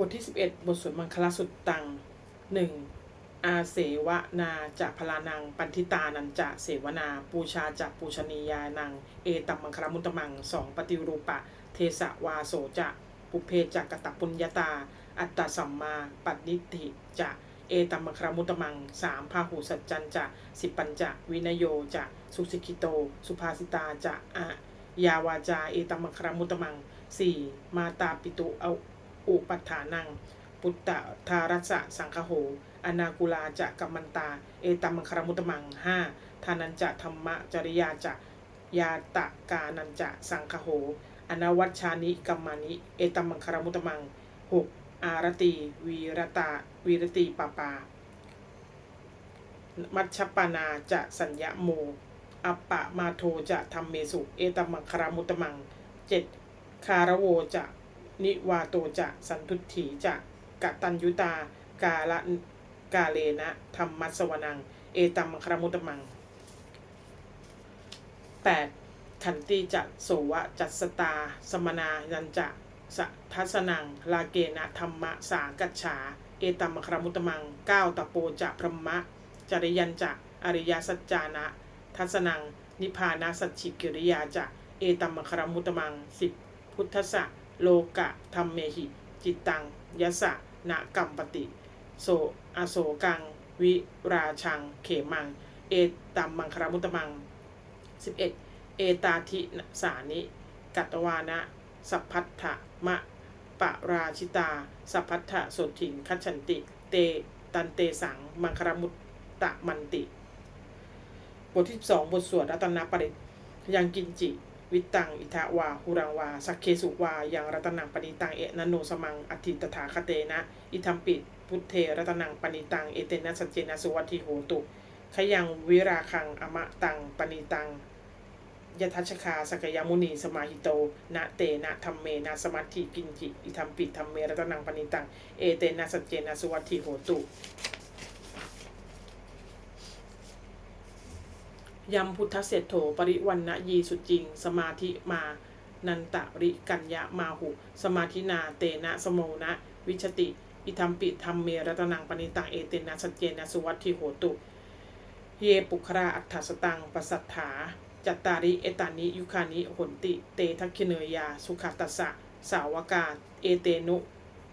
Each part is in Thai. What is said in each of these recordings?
บทที่ 11 บทสวดมังคลสุตตัง 1. อาเสวนาจะพลานัง ปันทิตานันจะเสวนา ปูชาจะปูชนียานัง เอตัมมังคลมุตตมังสองปฏิรูปะ เทสะวาโสจะปุเพจักกตปุญญาตา อัตตสัมมาปันิติจะเอตัมมังคลมุตตมังสามพาหูสัจจันจะสิปัญจะวินโยจะสุสิกิโต สุภาสิตาจะอะยาวาจาเอตัมมังคลมุตตมังสี่มาตาปิตุเอา อุปัฏฐานัง ปุตตะทารัสสะสังคโห อนากุลาจะกัมมันตา เอตัมมังคารมุตมังห้าทานันจะธรรมะจริยาจะยาตะกานันจะสังคโห อนวัชชานิกัมมานิ เอตัมมังคารมุตมังหกอารตีวีรตาวีรตีปาปา มัชปานาจะสัญญาโม อัปปะมาโทจะทำเมสุ เอตัมมังคารมุตตมังเจ็ดคารโวจะ นิวาโตจะสันทุถีจะกะตัญยุตา กาละกาเลนะธรรมัสวนัง เอตัมมังครมุตมัง 8. ขันติจะโสวะจัสสตา สมนายันจะสะทัสนัง ลาเกนะธรรมะสากัจฉา เอตัมมังครมุตมัง 9. ตะโปจะพรหมะ จริยันจะอริยสัจจานะ ทัสนัง นิพานาสัจฉิกิริยาจะ เอตัมมังครมุตมัง 10. พุทธสะ โลกะธรรมเมหิ จิตตังยสะนะกัมปติ โสอโศกัง วิราชัง เขมัง เอตัมมังคารมุตตมัง 11. เอตาทิสานิ กัตวานะ สัพพัทธะมะปะราชิตา สัพพัทธะโสถิงคัจฉันติ เต ตันเตสัง มังคารมุตตะมันติ บทที่ 2 บทสวดรัตนปริตยังกินจิ วิตังอิทาวาหุรังวา สักเคสุวา ยังรัตนังปณิตังเอะนโนสมังอธิตถาคเตนะ อิทัมปิพุทเทรัตนังปณิตังเอเตนะสัจเจนะสุวัตถิโหตุ ขยังวิราคังอมะตังปณิตังยทัชคาสกยมุนีสมาหิโตนะเตนะธรรมเมนะสมัติกินจิอิทัมปิธรรมเมรัตนังปณิตังเอเตนะสัจเจนะสุวัตถิโหตุ ยัมพุทธเศรษโถปริวันนะยีสุจริง สมาธิมานันตะริกัญญามาหุ สมาธินาเตนะสโมนะ วิชติ อิทัมปิธรรมเมรตนังปณิตังเอเตนะสัจเจนะสุวัตถิโหตุ เยปุคราอัฏฐสตังปัสสัทธา จัตตาริเอตานิยุคานิหนติ เตทักขิเนยยา สุขตัสสะ สาวกาเอเตนุ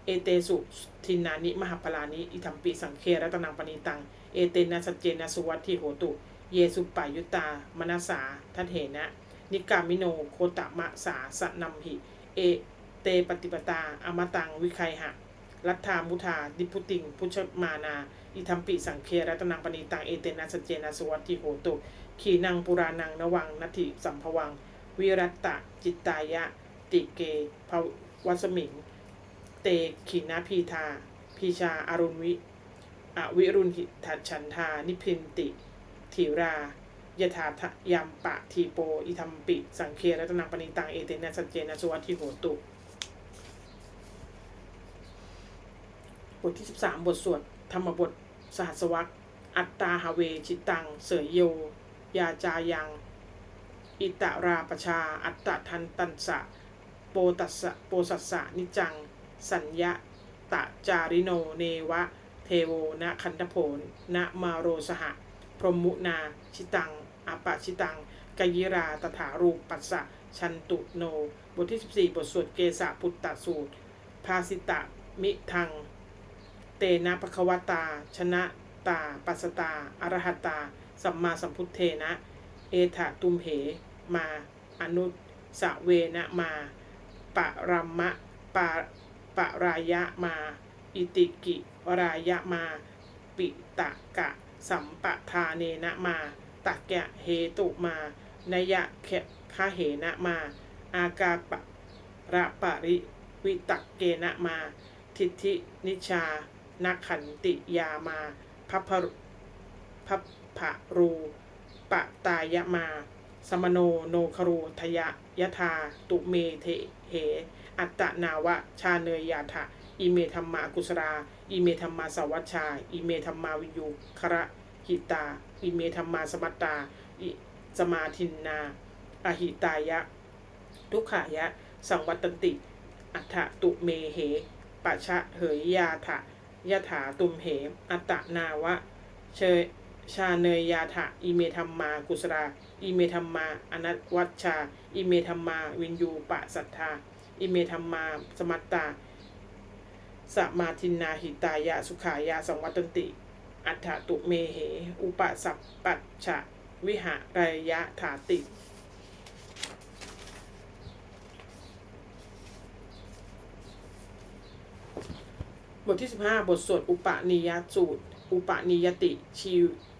เอเตสุทินานิมหาพลานิ อิทัมปิสังเครตนังปณิตัง เอเตนะสัจเจนะสุวัตถิโหตุ เยสุปายุตามนาสาทัเถนะ นิกามิโนโคตมะสาสนัมหิ เอเตปฏิปตา อมตังวิไคหะ รัฐามุทาดิพุติง พุชมานา อิทัมปิสังเครัตนังปณิตังเอเตนะสเจนะสวัติโหตุ ขีนังปุรานังนวังนัตถิสัมภวัง วิรัตตะจิตตายะ ติเกภวัสมิง เตขีนาพีทาพีชาอารุณวิอวิรุณหิทัชฉันทานิพินติ ถีรายถาทะยามปะทีโป อิทัมปิ สังเครัตนังปณิตัง เอเตนะสัจเจนะสุวัติโหตุ บทที่ 13 บทสวด ธรรมบท สหัสวรรคอัตตาหาเวชิตัง เสยโย ยาจายัง อิตาราปชา อัตตะทันตันสะ โปตัสะโปสัสสะนิจัง สัญญะตะจาริโน เนวะ เทโวนะคันทโผนนะมาโรสหะ พรหมุนาชิตังอปะชิตังกยิราตถารูปปัสสะชันตุโน บทที่ 14 บทสวดเกสะพุตตสูตร ภาสิตะมิทัง เตนะปะควตา ชนะตา ปัสตาอรหัตตาสัมมาสัมพุทเทนะ เอถะตุมเห มา อนุสะเวนะมา ปะรัมมะปะปะรายะมา อิติกิรายะมา ปิตะกะ สัมปะทาเนนะมาตักแกะเหตุมานยะแคคาเหนะมา อากาปะระปะริวิตักเกนะมา ทิฏฐินิชานักขันติยามาพัพพพัพพะรูปะตายะมา สมโนโนครูทยะยะธาตุเมเทเห อัตตนาวะชาเนยยาถะ อิเมธรรมากุสรา อิเมธรรมาสวัชชา อิเมธรรมาวิยุคระหิตา อิเมธรรมาสมัตตา อิสมาทินนา อหิตายะ ทุกขายะ สังวัตติ อัฏฐตุเมเหปะชะเหยยาถะยะถาตุมเหมอัตตนาวะ เชยชาเนยยาถะอิเมธรรมากุสรา อิเมธรรมาอนัตวัชชา อิเมธรรมาวินยูปะสัทธา อิเมธรรมาสมัตตา สมาทินาหิตายะสุขายะสังวัตติ อัฏฐตุเมเห อุปสัปปัชชะวิหารยะถาติ บทที่ 15 บทสวดอุปนิยสูตร อุปนิยติชี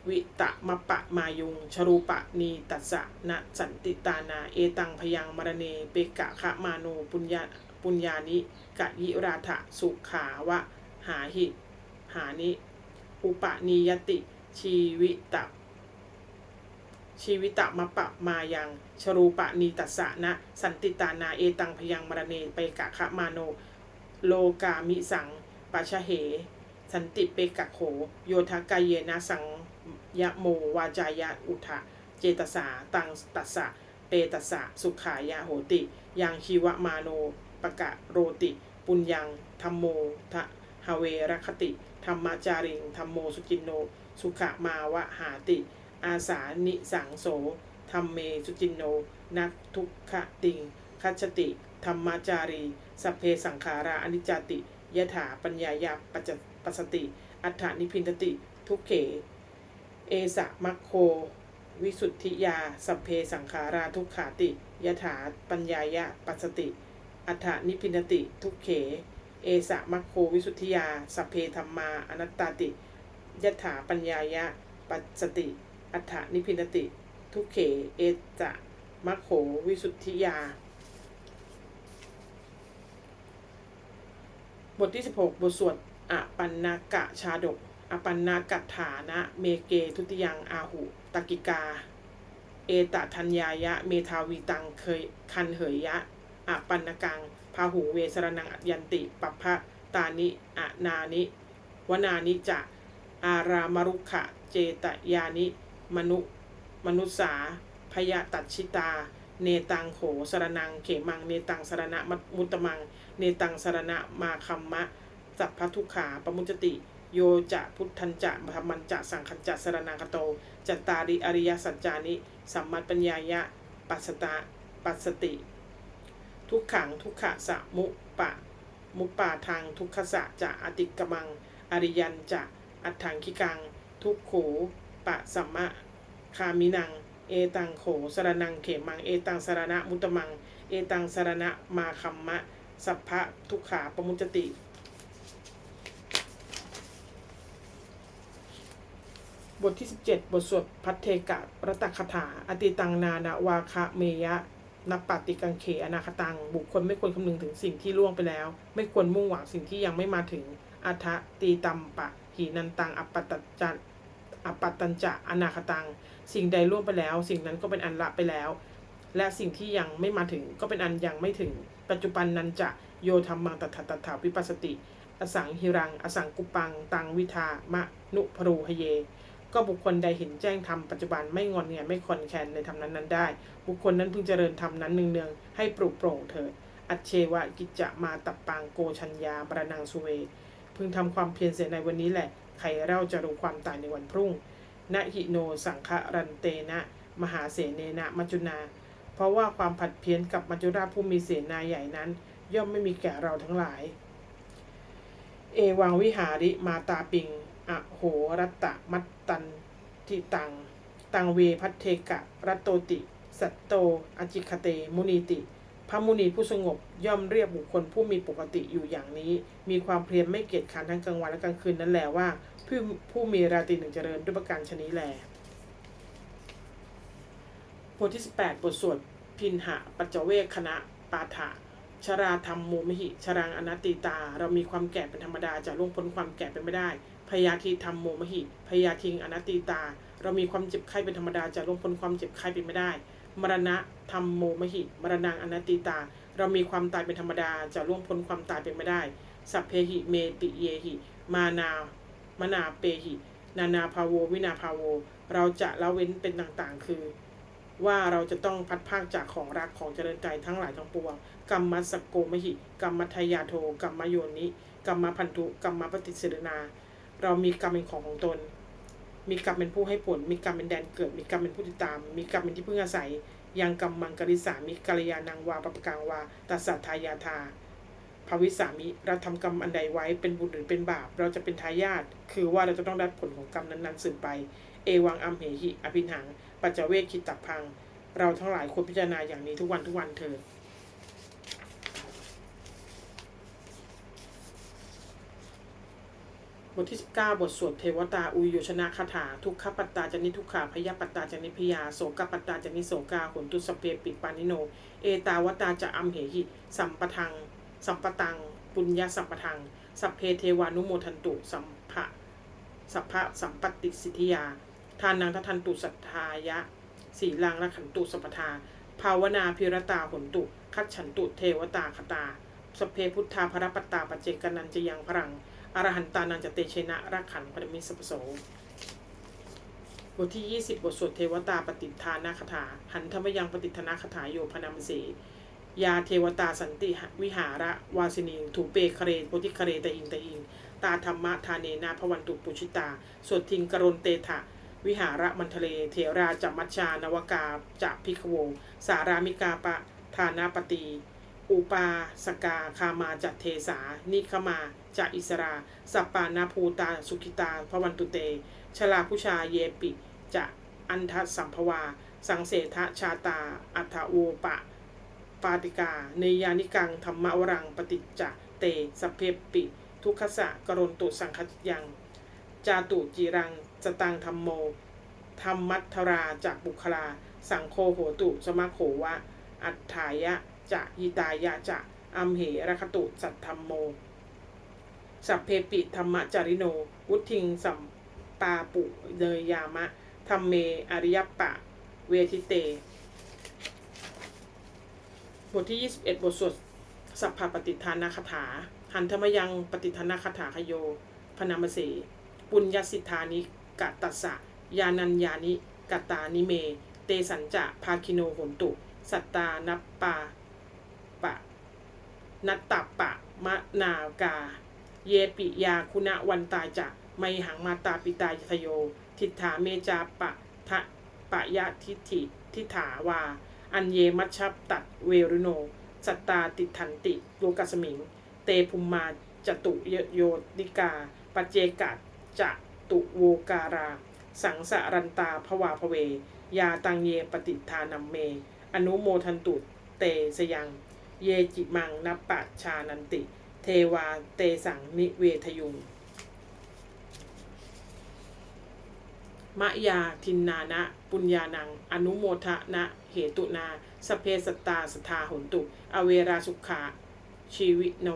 วิตะมะปะมายุง ชรูปะนีตัสสะนะสันติตานา เอตังพยังมรเน เปกะคะมาโนปุญญา ปุญญานิกะยิราถะสุขาวะ หาหิ หานิ อุปนิยติ ชีวิตะชีวิตะมะปะมายังชรูปะนีตัสสะนะ สันติตานาเอตังพยังมรเนเปกะคะมาโน โลกามิสังปัชเห สันติเปกะโข โยทกายเยนะสังยะโมวาจายะอุทะเจตสาตังตัสสะเปตัสสะสุขายะโหติ ยังชีวมาโน ปะกะโรติ ปุญญังธรรมโมทะหเวรคติ ธรรมจาริงธรรมโมสุจินโน สุขมาวะหาติ อาสานิสังโสธรรมเมสุจินโน นักทุกขติง คัจติ ธรรมจารี สัพเพสังขาราอนิจจติยถาปัญญายาปัจจปัสติ อัฏฐานิพินติ ทุกเข เอสะมัคโค วิสุทธิยา สัพเพสังขาราทุกขาติยถาปัญญายะปัสติ อัฏฐนิพินติ ทุกเข เอสะมัคโควิสุทธิยา สัพเพธรรมาอนัตตาติยถาปัญญายะ ปัสติ อัฏฐนิพินติ ทุกเข เอจะมัคโควิสุทธิยา บทที่ 16 บทสวดอปันนากะชาดก อปันนากะฐานะ เมเกทุติยังอาหุ ตกิกา เอตทัญญายะ เมทาวีตังเคยคันเหยยะ อปันนกังพาหูเวสรนังอัยันติปัพพะตานิอะนานิ วนานิจะอารามรุขะเจตยานิ มนุ มนุษสาพยาตัดชิตา เนตังโขสรนัง เขมัง เนตังสรณะมุตตมัง เนตังสรณะมาคัมมะ สัพพทุขาปมุจติ โยจะพุทธันจะธรรมันจะสังคัญจะสรนังคโต จัตตาริอริยสัจจานิ สัมมัตปัญญายะ ปัสตาปัสติ ทุกขังทุกขะสะมุปะ มุปปาทางทุกขสะจะอติกมัง อริยันจะอัฏฐังคิกัง ทุกโขปะสัมมะคามินัง เอตังโขสรนังเขมัง เอตังสรณะมุตมัง เอตังสรณะมาคัมมะ สัพพะทุกขาปมุจจติ บทที่ 17 บทสวดพัทเทกะรัตคถา อติตังนานาวาคะเมยะ นับปฏิกังเขอนาคตัง บุคคลไม่ควรคำนึงถึงสิ่งที่ล่วงไปแล้ว ไม่ควรมุ่งหวังสิ่งที่ยังไม่มาถึง อัทะตีตัมปะ หีนันตังอปปตตจันอปปตตัญจะอนาคตัง สิ่งใดล่วงไปแล้ว สิ่งนั้นก็เป็นอันละไปแล้ว และสิ่งที่ยังไม่มาถึงก็เป็นอันยังไม่ถึง ปัจจุบันนั้นจะโยธรรมังตถาตถาวิปัสสติ อสังหิรัง อสังกุปัง ตังวิทามะนุพรูหเย ก็บุคคลใดเห็นแจ้งธรรมปัจจุบันไม่งอนแงไม่คอนแคนในธรรมนั้นนั้นได้ บุคคลนั้นพึงเจริญธรรมนั้นเนืองๆให้ปลุกโปร่งเถิด อัจเชวะกิจจะมาตับปังโกชัญญาบรนังสุเว พึงทำความเพียรเสียในวันนี้แหละ ใครเล่าจะรู้ความตายในวันพรุ่งนะหิโนสังฆรันเตนะ มหาเสเนนะมัจจุนา เพราะว่าความผัดเพี้ยนกับมัจจุราชผู้มีเสนาใหญ่นั้น ย่อมไม่มีแก่เราทั้งหลาย เอวังวิหาริมาตาปิง อโหรัตตะมัตตันทิตัง ตังเวพัทเทกะรัตโตติ สัตโตอจิคเต มุนีติ พระมุนีผู้สงบย่อมเรียกบุคคลผู้มีปกติอยู่อย่างนี้ มีความเพลียนไม่เกียจคร้านทั้งกลางวันและกลางคืนนั่นแหละว่า ผู้ผู้มีราตรีหนึ่งเจริญด้วยประการชนี้แลบทที่ 18 บทสวดพินหะปัจจเวคคณะปาฐะชราธรรมโมมหิ ชรังอนัตติตา เรามีความแก่เป็นธรรมดาจะล่วงพ้นความแก่ไปไม่ได้ พยาธิธรรมโมมหิ พยาธิงอนัตติตา เรามีความเจ็บไข้เป็นธรรมดาจะล่วงพ้นความเจ็บไข้ไปไม่ได้ มรณะธรรมโมมหิ มรณงอนัตติตา เรามีความตายเป็นธรรมดาจะล่วงพ้นความตายไปไม่ได้ สัพเพหิเมติเยหิ มานามนาเปหิ นานาภาโว วินาภาโว เราจะละเว้นเป็นต่างๆ คือ ว่าเราจะต้องพัดภาคจากของรักของเจริญใจทั้งหลายทั้งปวง กรรมมัสกโกมหิ กรรมมัทยาโท กรรมโยนิ กรรมพันธุ กรรมปฏิเสรนา เรามีกรรมเป็นของของตน มีกรรมเป็นผู้ให้ผล มีกรรมเป็นแดนเกิด มีกรรมเป็นผู้ติดตาม มีกรรมเป็นที่พึ่งอาศัย ยังกรรมมังกริสามิกัลยาณังวาปปกังวาตัสสะทายาทาภวิสามิ เราทำกรรมอันใดไว้เป็นบุญหรือเป็นบาป เราจะเป็นทายาท คือว่าเราจะต้องได้ผลของกรรมนั้นๆสืบไป เอวังอัมเหหิ อภินหัง ปัจเจเวคิดตักพัง เราทั้งหลายควรพิจารณาอย่างนี้ทุกวันทุกวันเถิด บทที่ 19 บทสวดเทวตาอุยโยชนะคาถา ทุกขปัตตาจนิทุกขาพยาปัตตาจนิพยาโสกปัตตาจนิโสกาหุนตุสเพปิปานิโน เอตาวตาจะอัมเหหิ สัมปทัง สัมปตัง ปุญญาสัมปทัง สัพเพเทวานุโมทันตุ สัมภะสัพพะสัมปติสิทธิยา ทานังทัทันตุสัทธายะ สีลังละขันตุสัพทา ภาวนาพิรตาหนตุ คัจฉันตุเทวตาคตาสพเพพุทธาภรปตาปเจกนันจะยังพรัง อรหันตานันจะเตเชนะรักขันปรมิสปโสบทที่ 20 บทสวดเทวตาปฏิทานาคถา หันธรรมยังปฏิทนาคถาโยพนามเสยาเทวตาสันติวิหาระวาสินีถูเปเคเรโพธิเคเรตะอิงตะอิง ตาธรรมะทาเนนาพวันตุปุชิตาสวดทิงกรณเตถะ วิหาระมันทะเลเถราจัมัชชานวกาจะพิกโว สารามิกาปะ ทานาปตี อุปาสกาคามาจัตเทสา นิคมาจะอิสรา สัปปานาภูตาสุขิตาพวันตุเต ชลาพุชาเยปิจะอันทสัมภวา สังเสทชาตา อัฏฐโวปะ ปาติกา เนยานิกังธรรมวรังปฏิจจเตสเพปิ ทุกขสะกรณตุสังคยัง จาตุจีรังสตังธรรมโมธรรมัทธราจากบุคลา สังโฆโหตุสมะโขวะ อัฏฐายะ จะยิตายะจะอัมเหรคตุสัทธรรมโม สัพเพปิธรรมจาริโน วุทิงสัมปาปุเนยยามะธรรมเมอริยปะ เวทิเต บทที่ 21 บทสวดสัพพปฏิทานาคถา หันธรรมยังปฏิทานาคถาคโย พนามเส ปุญญสิทธานิกะตัสสะ ยานัญญานิกตานิเม เตสัญจะ ภาคิโนโหนตุ สัตตานัปปาปะ นัตตปปะมะนากา เยปิยาคุณวันตาจะไมหังมาตาปิตายโย ทิฏฐาเมจาปะทะปะยะทิฏฐิทิฏฐาวา อันเยมัชชับตัดเวรุโน สัตตาติทันติโลกัสมิง เตภุมมาจตุเยโยติกาปเจกะจะตุโวการา สังสะรันตาภวาภเว ยาตังเยปฏิทานัมเม อนุโมทันตุเตสยัง เยจิมังนัปปะชานันติ เทวาเตสังนิเวทยุงมะยาทินนานะปุญญานัง อนุโมทะนะเหตุนาสเพสตาสทาหนตุ อเวราสุขา ชีวิโน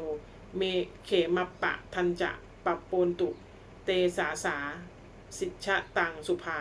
เมเขมปะทันจะปปโปนตุ เตสาสา สิชะตังสุภา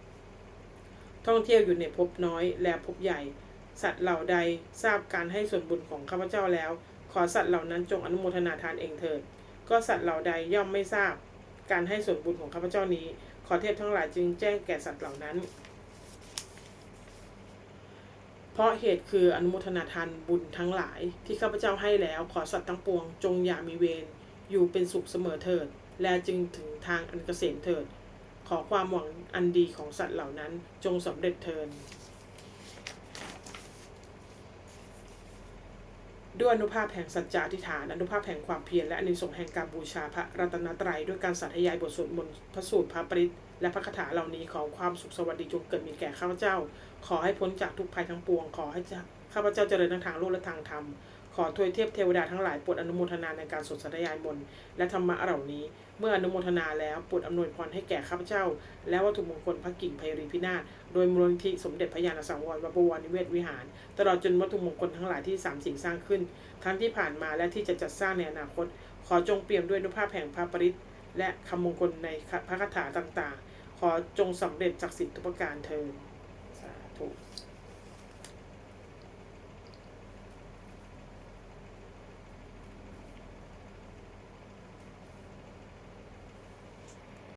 ท่องเที่ยวอยู่ในภพน้อยและภพใหญ่ สัตว์เหล่าใดทราบการให้ส่วนบุญของข้าพเจ้าแล้ว ขอสัตว์เหล่านั้นจงอนุโมทนาทานเองเถิด ก็สัตว์เหล่าใดย่อมไม่ทราบ การให้ส่วนบุญของข้าพเจ้านี้ ขอเทพทั้งหลายจึงแจ้งแก่สัตว์เหล่านั้น เพราะเหตุคืออนุโมทนาทานบุญทั้งหลาย ที่ข้าพเจ้าให้แล้ว ขอสัตว์ทั้งปวง จงอย่ามีเวรอยู่เป็นสุขเสมอเถิด และจึงถึงทางอันเกษมเถิด ขอความหวังอันดีของสัตว์เหล่านั้นจงสำเร็จเถิดด้วยอนุภาพแห่งสัจจะอธิษฐาน อนุภาพแห่งความเพียรและอนิสงส์แห่งการบูชาพระรัตนตรัยด้วยการสาธยายบทสวดมนต์พระสูตรพระปริตและพระคาถาเหล่านี้ขอความสุขสวัสดีจงเกิดมีแก่ข้าพเจ้า ขอให้พ้นจากทุกภัยทั้งปวง ขอให้ข้าพเจ้าเจริญทั้งทางโลกและทางธรรม ขอทวยเทพเทวดาทั้งหลายโปรดอนุโมทนาในการสวดสาธยายมนต์และธรรมะเหล่านี้ เมื่ออนุโมทนาแล้วโปรดอำนวยพรให้แก่ข้าพเจ้า และวัตถุมงคลพระกิ่งไพรีพินาศโดยมูลนิธิสมเด็จพระยาณสังวรวับวรนิเวศวิหาร ตลอดจนวัตถุมงคลทั้งหลายที่สามสิ่งสร้างขึ้น ทั้งที่ผ่านมาและที่จะจัดสร้างในอนาคต ขอจงเปี่ยมด้วยนุภาพแห่งพระปริตและคำมงคลในพระคาถาต่างๆ ขอจงสำเร็จจากสิ่งทุกประการเทินสาธุ